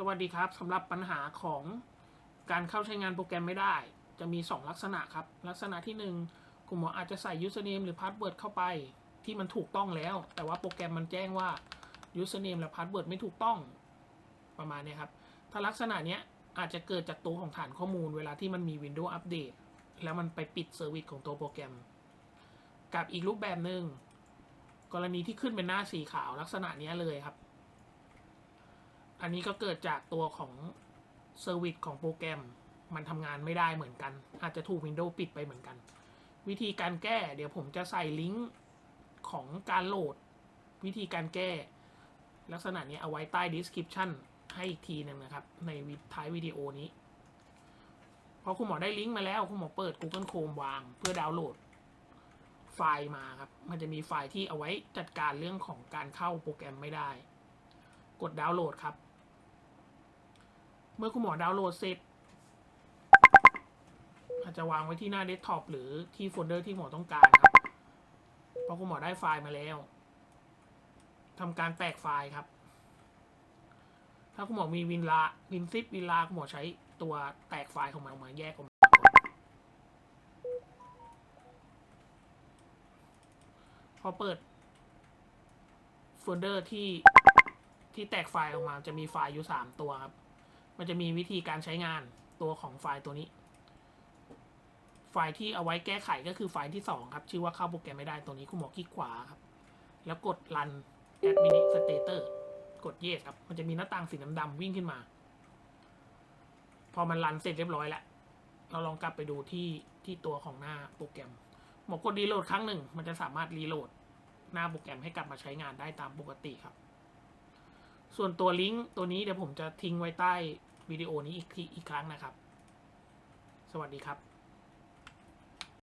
สวัสดีครับสำหรับปัญหาของการเข้าใช้งานโปรแกรมไม่ได้ จะมี 2 ลักษณะครับ ลักษณะที่ 1 คุณหมออาจจะใส่ username หรือ password เข้าไป ที่มันถูกต้องแล้ว แต่ว่าโปรแกรมมันแจ้งว่า username และ password ไม่ถูกต้องประมาณนี้ครับ ถ้าลักษณะนี้อาจจะเกิดจากตัวของฐานข้อมูลเวลาที่มันมี Windows Update แล้วมันไปปิดเซอร์วิสของตัวโปรแกรม กับอีกรูปแบบหนึ่งกรณีที่ขึ้นเป็นหน้าสีขาวลักษณะนี้เลยครับ อันนี้ก็เกิดจากตัวของเซอร์วิสของโปรแกรม มันทำงานไม่ได้เหมือนกัน อาจจะถูก Windows ปิดไปเหมือนกัน วิธีการแก้ เดี๋ยวผมจะใส่ลิงก์ของการโหลด วิธีการแก้ ลักษณะนี้เอาไว้ใต้ description ให้อีกทีหนึ่งนะครับ ในวิท้ายวิดีโอนี้พอคุณหมอได้ลิงก์มาแล้ว คุณหมอเปิด Google Chrome วาง เพื่อดาวน์โหลดไฟล์มาครับ มันจะมีไฟล์ที่เอาไว้จัดการเรื่องของการเข้าโปรแกรมไม่ได้ กดดาวน์โหลดครับ เมื่อคุณหมอดาวน์โหลดเสร็จ อาจจะวางไว้ที่หน้าเดสก์ท็อปหรือที่โฟลเดอร์ที่หมอต้องการครับเพอคุณหมอได้ไฟล์มาแล้วทำการแตกไฟล์ครับ ถ้าคุณหมอมีวินลาวินซิปวินลาคุณหมอใช้ตัวแตกไฟล์ของมันออกมาแยกออกมาพอเปิดโฟลเดอร์ที่ที่แตกไฟล์ออกมาจะมีไฟล์อยู่สามตัวครับ มันจะมีวิธีการใช้งานตัวของไฟล์ตัวนี้ ไฟล์ที่เอาไว้แก้ไขก็คือไฟล์ที่สองครับ ชื่อว่าเข้าโปรแกรมไม่ได้ตัวนี้คุณหมอคลิกขวาครับ แล้วกด run administrator กด yes ครับ มันจะมีหน้าต่างสีดำๆวิ่งขึ้นมา พอมันรันเสร็จเรียบร้อยแล้ว เราลองกลับไปดูที่ที่ตัวของหน้าโปรแกรมหมอกดรีโหลดครั้งหนึ่ง มันจะสามารถรีโหลดหน้าโปรแกรมให้กลับมาใช้งานได้ตามปกติครับ ส่วนตัวลิงก์ตัวนี้เดี๋ยวผมจะทิ้งไว้ใต้ วิดีโอนี้อีกทีอีกครั้งนะครับ สวัสดีครับ